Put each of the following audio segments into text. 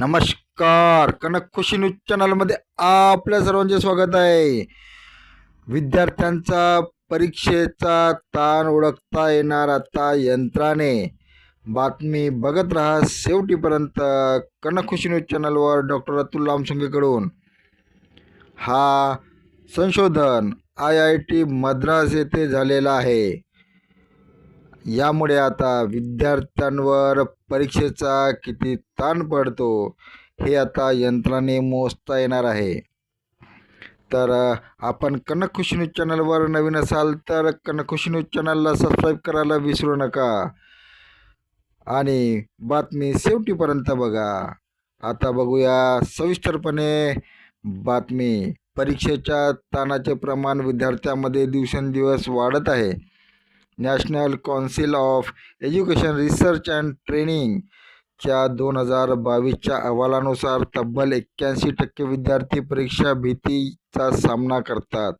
नमस्कार. कनक खुशी न्यूज चॅनलमध्ये आपल्या सर्वांचे स्वागत आहे. विद्यार्थ्यांचा परीक्षेचा ताण ओळखता येणार आता यंत्राने. बातमी बघत राहा शेवटीपर्यंत कनक खुशी न्यूज चॅनलवर डॉक्टर अतुल लामसंगेकडून हा संशोधन आय आय टी मद्रास येथे झालेला आहे. यामुळे आता विद्यार्थ्यांवर परीक्षेचा किती ताण पडतो हे आता यंत्राने मोजता येणार आहे. तर आपण कनकखुशी न्यूज चॅनलवर नवीन असाल तर कनकखुशी न्यूज चॅनलला सबस्क्राईब करायला विसरू नका. आणि बातमी शेवटीपर्यंत बघा. आता बघूया सविस्तरपणे बातमी. परीक्षेच्या ताणाचे प्रमाण विद्यार्थ्यांमध्ये दिवसेंदिवस वाढत आहे. National council of education research and ट्रेनिंगच्या दोन हजार बावीसच्या अहवालानुसार तब्बल एक्क्याऐंशी टक्के विद्यार्थी परीक्षा भीतीचा सामना करतात.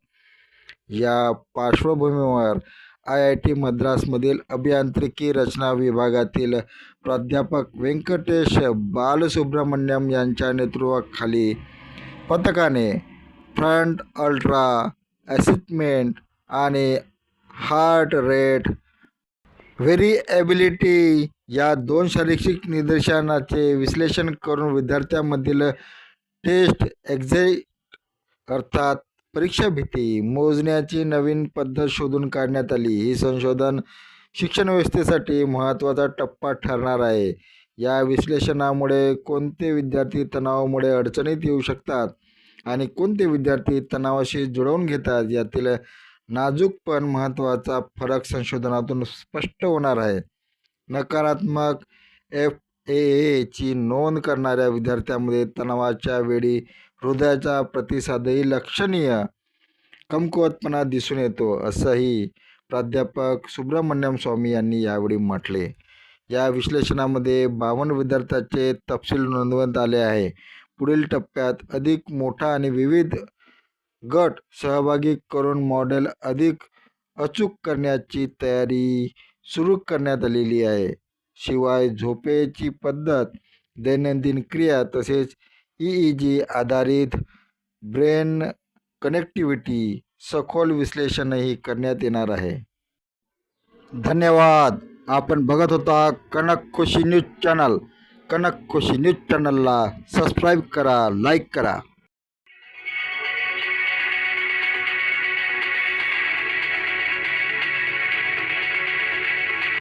या पार्श्वभूमीवर आय आय टी मद्रासमधील अभियांत्रिकी रचना विभागातील प्राध्यापक व्यंकटेश बालसुब्रमण्यम यांच्या नेतृत्वाखाली पथकाने फ्रंट अल्ट्रा असिटमेंट आणि हार्ट रेट व्हेरिएबिलिटी या दोन शारीरिक निदर्शनाचे विश्लेषण करून विद्यार्थ्यांमधील टेस्ट एक्झाईट अर्थात परीक्षा भीती मोजण्याची नवीन पद्धत शोधून काढण्यात आली. ही संशोधन शिक्षण व्यवस्थेसाठी महत्त्वाचा टप्पा ठरणार आहे. या विश्लेषणामुळे कोणते विद्यार्थी तणावामुळे अडचणीत येऊ शकतात आणि कोणते विद्यार्थी तणावाशी जुळवून घेतात यातील नाजूक पण महत्त्वाचा फरक संशोधनातून स्पष्ट होणार आहे. नकारात्मक एफ ए एची नोंद करणाऱ्या विद्यार्थ्यांमध्ये तणावाच्या वेळी हृदयाचा प्रतिसादही लक्षणीय कमकुवतपणा दिसून येतो असंही प्राध्यापक सुब्रमण्यम स्वामी यांनी यावेळी म्हटले. या विश्लेषणामध्ये बावन्न विद्यार्थ्यांचे तपशील नोंदवण्यात आले आहे. पुढील टप्प्यात अधिक मोठा आणि विविध गट सहभागी करून मॉडेल अधिक अचूक करण्याची तयारी सुरू करण्यात आलेली आहे. शिवाय झोपेची पद्धत दैनंदिन क्रिया तसेच ई ई जी आधारित ब्रेन कनेक्टिव्हिटी सखोल विश्लेषणही करण्यात येणार आहे. धन्यवाद! आपण बघत होता Kanak Khushi news channel. Kanak Khushi news चॅनलला सबस्क्राईब करा लाईक करा.